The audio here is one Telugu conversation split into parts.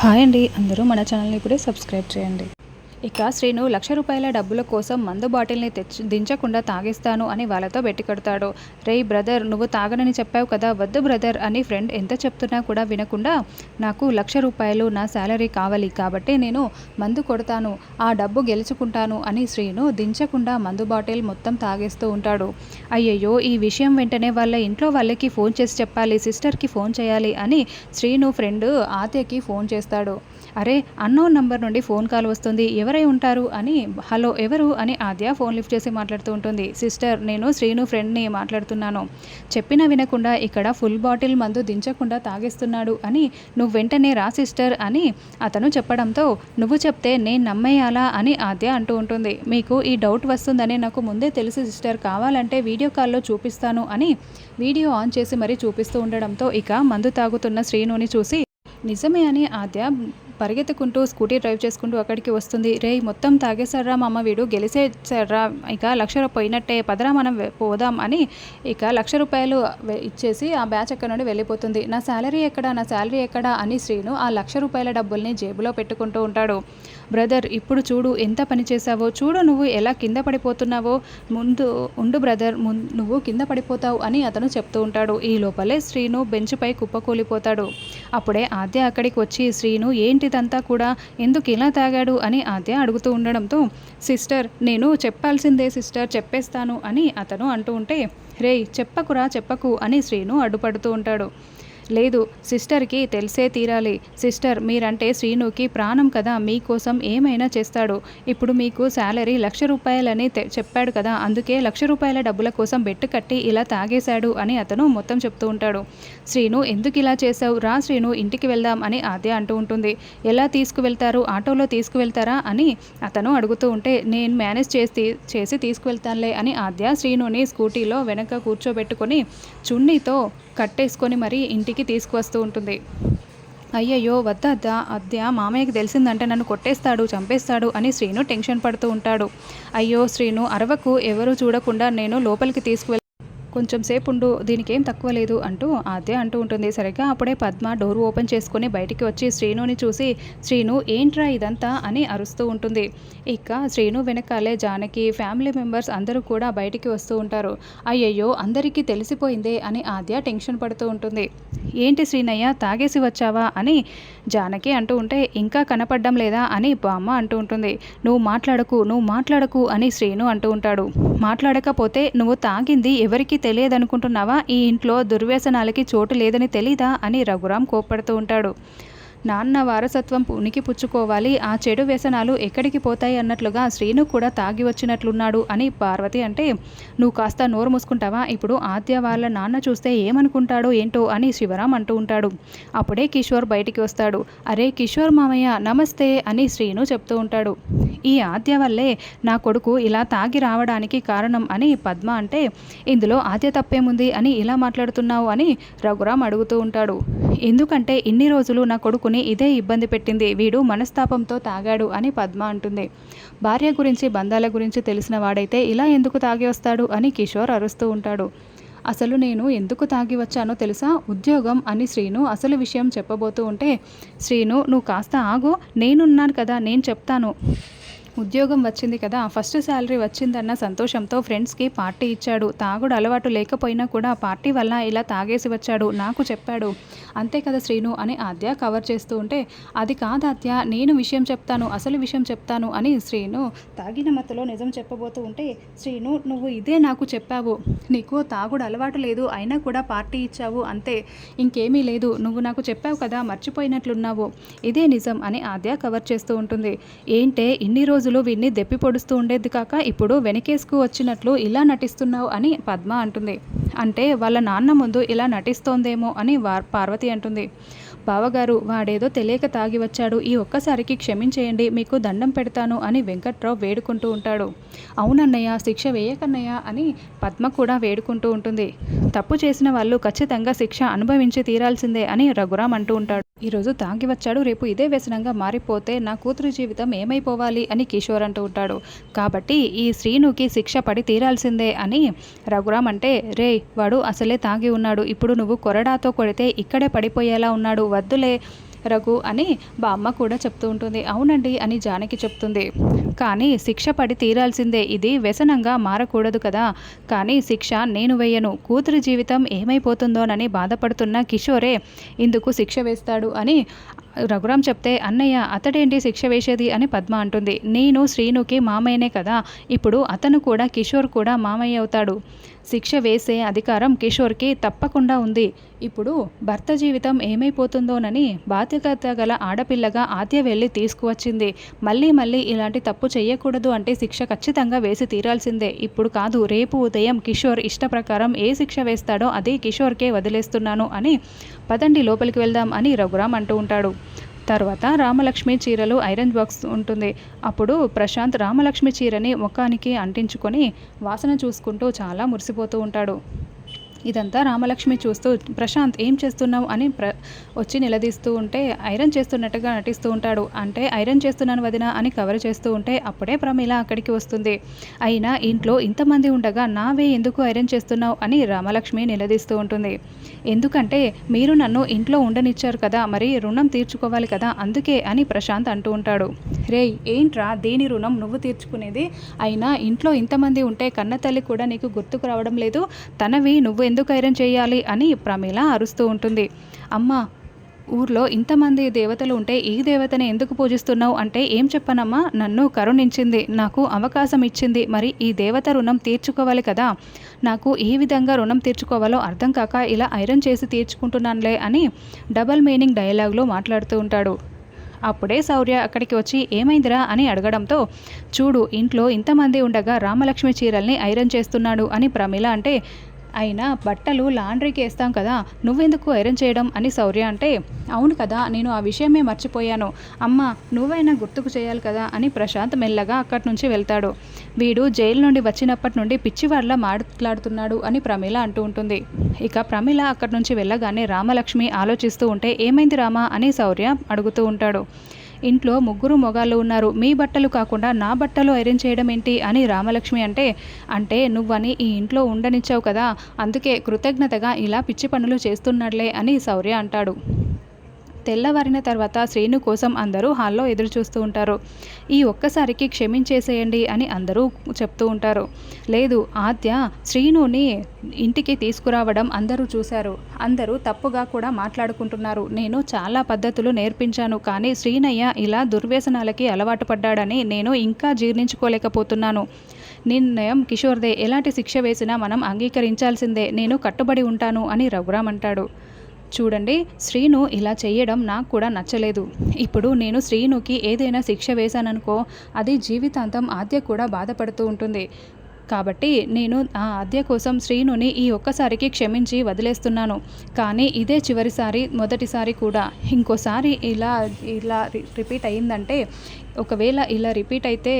హాయ్ అండి. అందరూ మన ఛానల్ని ఇప్పుడే సబ్స్క్రైబ్ చేయండి. ఇక శ్రీను లక్ష రూపాయల డబ్బుల కోసం మందు బాటిల్ని తెచ్చి దించకుండా తాగిస్తాను అని వాళ్ళతో బెట్టి కడతాడు రే బ్రదర్ నువ్వు తాగనని చెప్పావు కదా వద్దు బ్రదర్ అని ఫ్రెండ్ ఎంత చెప్తున్నా కూడా వినకుండా నాకు లక్ష రూపాయలు నా శాలరీ కావాలి కాబట్టి నేను మందు కొడతాను ఆ డబ్బు గెలుచుకుంటాను అని శ్రీను దించకుండా మందు బాటిల్ మొత్తం తాగేస్తూ ఉంటాడు. అయ్యయ్యో ఈ విషయం వెంటనే వాళ్ళ ఇంట్లో వాళ్ళకి ఫోన్ చేసి చెప్పాలి సిస్టర్కి ఫోన్ చేయాలి అని శ్రీను ఫ్రెండ్ ఆత్యకి ఫోన్ చేస్తాడు. అరే అన్నోన్ నంబర్ నుండి ఫోన్ కాల్ వస్తుంది ఎవరై ఉంటారు అని హలో ఎవరు అని ఆద్య ఫోన్ లిఫ్ట్ చేసి మాట్లాడుతూ ఉంటుంది. సిస్టర్ నేను శ్రీను ఫ్రెండ్ని మాట్లాడుతున్నాను. చెప్పినా వినకుండా ఇక్కడ ఫుల్ బాటిల్ మందు దించకుండా తాగేస్తున్నాడు అని నువ్వు వెంటనే రా సిస్టర్ అని అతను చెప్పడంతో నువ్వు చెప్తే నేను నమ్మేయాలా అని ఆద్య అంటూ ఉంటుంది. మీకు ఈ డౌట్ వస్తుందని నాకు ముందే తెలుసు సిస్టర్ కావాలంటే వీడియో కాల్లో చూపిస్తాను అని వీడియో ఆన్ చేసి మరీ చూపిస్తూ ఉండడంతో ఇక మందు తాగుతున్న శ్రీనుని చూసి నిజమే అని ఆద్య పరిగెత్తుకుంటూ స్కూటీ డ్రైవ్ చేసుకుంటూ అక్కడికి వస్తుంది. రే మొత్తం తాగేశారా మా అమ్మ వీడు గెలిచేసారా ఇక లక్ష పోయినట్టే పదరా మనం పోదాం అని ఇక లక్ష రూపాయలు ఇచ్చేసి ఆ బ్యాచ్ అక్కడ నుండి వెళ్ళిపోతుంది. నా శాలరీ ఎక్కడా నా శాలరీ ఎక్కడా అని శ్రీను ఆ లక్ష రూపాయల డబ్బుల్ని జేబులో పెట్టుకుంటూ ఉంటాడు. బ్రదర్ ఇప్పుడు చూడు ఎంత పని చేశావో. చూడు నువ్వు ఎలా కింద పడిపోతున్నావో. ముందు ఉండు బ్రదర్ ముం నువ్వు కింద పడిపోతావు అని అతను చెప్తూ ఉంటాడు. ఈ లోపలే శ్రీను బెంచ్పై కుప్పకూలిపోతాడు. అప్పుడే ఆద్య అక్కడికి వచ్చి శ్రీను ఏంటిదంతా కూడా? ఎందుకు ఇలా తాగాడు? అని ఆద్య అడుగుతూ ఉండడంతో సిస్టర్ నేను చెప్పాల్సిందే సిస్టర్ చెప్పేస్తాను అని అతను అంటూ ఉంటే రేయ్ చెప్పకురా చెప్పకు అని శ్రీను అడ్డుపడుతూ ఉంటాడు. లేదు సిస్టర్కి తెలిసే తీరాలి. సిస్టర్ మీరంటే శ్రీనుకి ప్రాణం కదా మీకోసం ఏమైనా చేస్తాడు. ఇప్పుడు మీకు శాలరీ లక్ష రూపాయలని తె- చెప్పాడు కదా అందుకే లక్ష రూపాయల డబ్బుల కోసం బెట్టు కట్టి ఇలా తాగేశాడు అని అతను మొత్తం చెప్తూ ఉంటాడు. శ్రీను ఎందుకు ఇలా చేశావు? రా శ్రీను ఇంటికి వెళ్దాం అని ఆద్య అంటూ ఉంటుంది. ఎలా తీసుకువెళ్తారు? ఆటోలో తీసుకువెళ్తారా? అని అతను అడుగుతూ ఉంటే నేను మేనేజ్ చేసి చేసి తీసుకువెళ్తానులే అని ఆద్య శ్రీనుని స్కూటీలో వెనక కూర్చోబెట్టుకొని చున్నీతో కట్టేసుకొని మరీ ఇంటికి తీసుకువస్తూ ఉంటుంది. అయ్యయ్యో వద్దద్దా అద్య మామయ్యకి తెలిసిందంటే నన్ను కొట్టేస్తాడు చంపేస్తాడు అని శ్రీను టెన్షన్ పడుతూ ఉంటాడు. అయ్యో శ్రీను అరవకు ఎవరు చూడకుండా నేను లోపలికి తీసుకువెళ్ళి కొంచెం సేపు ఉండు దీనికి ఏం తక్కువ లేదు అంటూ ఆద్య అంటూ ఉంటుంది. సరిగ్గా అప్పుడే పద్మ డోర్ ఓపెన్ చేసుకొని బయటికి వచ్చి శ్రీనుని చూసి శ్రీను ఏంట్రా ఇదంతా? అని అరుస్తూ ఉంటుంది. ఇక శ్రీను వెనకాలే జానకి ఫ్యామిలీ మెంబర్స్ అందరూ కూడా బయటికి వస్తూ ఉంటారు. అయ్యయ్యో అందరికీ తెలిసిపోయిందే అని ఆద్య టెన్షన్ పడుతూ ఉంటుంది. ఏంటి శ్రీనయ్య తాగేసి వచ్చావా? అని జానకి అంటూ ఉంటే ఇంకా కనపడడం లేదా? అని బామ్మ అంటూ ఉంటుంది. నువ్వు మాట్లాడకు నువ్వు మాట్లాడకు అని శ్రీను అంటూ ఉంటాడు. మాట్లాడకపోతే నువ్వు తాగింది ఎవరికి తెలియదనుకుంటున్నావా? ఈ ఇంట్లో దుర్వ్యసనాలకి చోటు లేదని తెలీదా? అని రఘురాం కోప్పడుతూ ఉంటాడు. నాన్న వారసత్వం ఉనికి పుచ్చుకోవాలి. ఆ చెడు వ్యసనాలు ఎక్కడికి పోతాయి అన్నట్లుగా శ్రీను కూడా తాగి వచ్చినట్లున్నాడు అని పార్వతి అంటే నువ్వు కాస్త నోరు మూసుకుంటావా? ఇప్పుడు ఆద్య వాళ్ళ నాన్న చూస్తే ఏమనుకుంటాడో ఏంటో? అని శివరాం అంటూ ఉంటాడు. అప్పుడే కిషోర్ బయటికి వస్తాడు. అరే కిషోర్ మామయ్య నమస్తే అని శ్రీను చెప్తూ ఉంటాడు. ఈ ఆద్య వల్లే నా కొడుకు ఇలా తాగి రావడానికి కారణం అని పద్మ అంటే ఇందులో ఆద్య తప్పేముంది అని ఇలా మాట్లాడుతున్నావు? అని రఘురామ్ అడుగుతూ ఉంటాడు. ఎందుకంటే ఇన్ని రోజులు నా కొడుకుని ఇదే ఇబ్బంది పెట్టింది వీడు మనస్తాపంతో తాగాడు అని పద్మ అంటుంది. భార్య గురించి బంధాల గురించి తెలిసిన వాడైతే ఇలా ఎందుకు తాగి వస్తాడు? అని కిషోర్ అరుస్తూ ఉంటాడు. అసలు నేను ఎందుకు తాగి వచ్చానో తెలుసా? ఉద్యోగం అని శ్రీను అసలు విషయం చెప్పబోతూ ఉంటే శ్రీను నువ్వు కాస్త ఆగు నేనున్నాను కదా నేను చెప్తాను. ఉద్యోగం వచ్చింది కదా ఫస్ట్ శాలరీ వచ్చిందన్న సంతోషంతో ఫ్రెండ్స్కి పార్టీ ఇచ్చాడు. తాగుడు అలవాటు లేకపోయినా కూడా పార్టీ వల్ల ఇలా తాగేసి వచ్చాడు నాకు చెప్పాడు. అంతే కదా శ్రీను అని ఆద్య కవర్ చేస్తూ ఉంటే అది కాదు ఆద్య నేను విషయం చెప్తాను అసలు విషయం చెప్తాను అని శ్రీను తాగిన మత్తులో నిజం చెప్పబోతూ ఉంటే శ్రీను నువ్వు ఇదే నాకు చెప్పావు. నీకు తాగుడు అలవాటు లేదు అయినా కూడా పార్టీ ఇచ్చావు అంతే. ఇంకేమీ లేదు నువ్వు నాకు చెప్పావు కదా మర్చిపోయినట్లున్నావు. ఇదే నిజం అని ఆద్య కవర్ చేస్తూ ఉంటుంది. ఏంటే ఇన్ని రోజులు వీడిని దెప్పి పొడుస్తూ ఉండేది కాక ఇప్పుడు వెనకేసుకు వచ్చినట్లు ఇలా నటిస్తున్నావు అని పద్మ అంటుంది. అంటే వాళ్ళ నాన్న ముందు ఇలా నటిస్తోందేమో అని వార్ పార్వతి అంటుంది. బావగారు వాడేదో తెలియక తాగి వచ్చాడు. ఈ ఒక్కసారికి క్షమించేయండి మీకు దండం పెడతాను అని వెంకట్రావు వేడుకుంటూ ఉంటాడు. అవునన్నయ్య శిక్ష వేయకన్నయ్య అని పద్మ కూడా వేడుకుంటూ ఉంటుంది. తప్పు చేసిన వాళ్ళు ఖచ్చితంగా శిక్ష అనుభవించి తీరాల్సిందే అని రఘురాం అంటూ ఉంటాడు. ఈరోజు తాగి వచ్చాడు రేపు ఇదే వ్యసనంగా మారిపోతే నా కూతురు జీవితం ఏమైపోవాలి అని కిషోర్ అంటూ ఉంటాడు. కాబట్టి ఈ శ్రీనుకి శిక్ష పడి తీరాల్సిందే అని రఘురామ్ అంటే రే వాడు అసలే తాగి ఉన్నాడు. ఇప్పుడు నువ్వు కొరడాతో కొడితే ఇక్కడే పడిపోయేలా ఉన్నాడు. వద్దులే రఘు అని బామ్మ కూడా చెప్తూ ఉంటుంది. అవునండి అని జానకి చెప్తుంది. కానీ శిక్ష పడి తీరాల్సిందే. ఇది వ్యసనంగా మారకూడదు కదా. కానీ శిక్ష నేను వేయను. కూతురి జీవితం ఏమైపోతుందోనని బాధపడుతున్న కిషోరే ఇందుకు శిక్ష వేస్తాడు అని రఘురాం చెప్తే అన్నయ్య అతడేంటి శిక్ష వేసేది? అని పద్మ అంటుంది. నేను శ్రీనుకి మామయ్యనే కదా. ఇప్పుడు అతను కూడా కిషోర్ కూడా మామయ్య అవుతాడు. శిక్ష వేసే అధికారం కిషోర్కి తప్పకుండా ఉంది. ఇప్పుడు భర్త జీవితం ఏమైపోతుందోనని బాధ్యత గల ఆడపిల్లగా ఆద్య వెళ్ళి తీసుకువచ్చింది. మళ్ళీ మళ్ళీ ఇలాంటి తప్పు చేయకూడదు అంటే శిక్ష ఖచ్చితంగా వేసి తీరాల్సిందే. ఇప్పుడు కాదు రేపు ఉదయం కిషోర్ ఇష్ట ప్రకారం ఏ శిక్ష వేస్తాడో అది కిషోర్కే వదిలేస్తున్నాను అని పదండి లోపలికి వెళ్దాం అని రఘురామ్ అంటూ ఉంటాడు. తర్వాత రామలక్ష్మి చీరలు ఐరన్ బాక్స్ ఉంటుంది. అప్పుడు ప్రశాంత్ రామలక్ష్మి చీరని ముఖానికి అంటించుకొని వాసన చూసుకుంటూ చాలా మురిసిపోతూ ఉంటాడు. ఇదంతా రామలక్ష్మి చూస్తూ ప్రశాంత్ ఏం చేస్తున్నావు? అని ప్ర వచ్చి నిలదీస్తూ ఉంటే ఐరన్ చేస్తున్నట్టుగా నటిస్తూ ఉంటాడు. అంటే ఐరన్ చేస్తున్నాను వదిన అని కవర్ చేస్తూ ఉంటే అప్పుడే ప్రమీల అక్కడికి వస్తుంది. అయినా ఇంట్లో ఇంతమంది ఉండగా నావే ఎందుకు ఐరన్ చేస్తున్నావు? అని రామలక్ష్మి నిలదీస్తూ ఉంటుంది. ఎందుకంటే మీరు నన్ను ఇంట్లో ఉండనిచ్చారు కదా మరి రుణం తీర్చుకోవాలి కదా అందుకే అని ప్రశాంత్ అంటూ ఉంటాడు. రే ఏంట్రా దేని రుణం? నువ్వు తీర్చుకునేది? అయినా ఇంట్లో ఇంతమంది ఉంటే కన్న తల్లి కూడా నీకు గుర్తుకు రావడం లేదు. తనవి నువ్వు ఎందుకు ఐరన్ చేయాలి అని ప్రమీల అరుస్తూ ఉంటుంది. అమ్మ ఊర్లో ఇంతమంది దేవతలు ఉంటే ఈ దేవతని ఎందుకు పూజిస్తున్నావు అంటే ఏం చెప్పనమ్మా? నన్ను కరుణించింది నాకు అవకాశం ఇచ్చింది మరి ఈ దేవత రుణం తీర్చుకోవాలి కదా. నాకు ఏ విధంగా రుణం తీర్చుకోవాలో అర్థం కాక ఇలా ఐరన్ చేసి తీర్చుకుంటున్నానులే అని డబల్ మీనింగ్ డైలాగ్లో మాట్లాడుతూ ఉంటాడు. అప్పుడే శౌర్య అక్కడికి వచ్చి ఏమైందిరా? అని అడగడంతో చూడు ఇంట్లో ఇంతమంది ఉండగా రామలక్ష్మి చీరల్ని ఐరన్ చేస్తున్నాడు అని ప్రమిళ అంటే అయినా బట్టలు లాండ్రీకి వేస్తాం కదా నువ్వెందుకు ఐరన్ చేయడం అని శౌర్య అంటే అవును కదా నేను ఆ విషయమే మర్చిపోయాను. అమ్మ నువ్వైనా గుర్తుకు చేయాలి కదా అని ప్రశాంత్ మెల్లగా అక్కడి నుంచి వెళ్తాడు. వీడు జైలు నుండి వచ్చినప్పటి నుండి పిచ్చివాడ్లా మాట్లాడుతున్నాడు అని ప్రమీల అంటూ ఉంటుంది. ఇక ప్రమీల అక్కడి నుంచి వెళ్ళగానే రామలక్ష్మి ఆలోచిస్తూ ఉంటే ఏమైంది రామా అని శౌర్య అడుగుతూ ఉంటాడు. ఇంట్లో ముగ్గురు మొగాళ్ళు ఉన్నారు. మీ బట్టలు కాకుండా నా బట్టలు ఐరన్ చేయడం ఏంటి అని రామలక్ష్మి అంటే అంటే నువ్వని ఈ ఇంట్లో ఉండనిచ్చావు కదా అందుకే కృతజ్ఞతగా ఇలా పిచ్చి పనులు చేస్తున్నాడులే అని శౌర్య అంటాడు. తెల్లవారిన తర్వాత శ్రీను కోసం అందరూ హాల్లో ఎదురు చూస్తూ ఉంటారు. ఈ ఒక్కసారికి క్షమించేసేయండి అని అందరూ చెప్తూ ఉంటారు. లేదు ఆద్య శ్రీనుని ఇంటికి తీసుకురావడం అందరూ చూశారు. అందరూ తప్పుగా కూడా మాట్లాడుకుంటున్నారు. నేను చాలా పద్ధతులు నేర్పించాను కానీ శ్రీనయ్య ఇలా దుర్వ్యసనాలకి అలవాటు పడ్డాడని నేను ఇంకా జీర్ణించుకోలేకపోతున్నాను. నిర్ణయం కిషోర్దే. ఎలాంటి శిక్ష వేసినా మనం అంగీకరించాల్సిందే. నేను కట్టుబడి ఉంటాను అని రఘురామ్ అంటాడు. చూడండి శ్రీను ఇలా చేయడం నాకు కూడా నచ్చలేదు. ఇప్పుడు నేను శ్రీనుకి ఏదైనా శిక్ష వేశాననుకో అది జీవితాంతం ఆద్య కూడా బాధపడుతూ ఉంటుంది. కాబట్టి నేను ఆ ఆద్య కోసం శ్రీనుని ఈ ఒక్కసారికి క్షమించి వదిలేస్తున్నాను. కానీ ఇదే చివరిసారి మొదటిసారి కూడా. ఇంకోసారి ఇలా ఇలా రిపీట్ అయిందంటే ఒకవేళ ఇలా రిపీట్ అయితే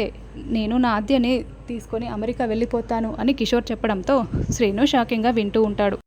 నేను నా ఆద్యని తీసుకొని అమెరికా వెళ్ళిపోతాను అని కిషోర్ చెప్పడంతో శ్రీను షాకింగ్గా వింటూ ఉంటాడు.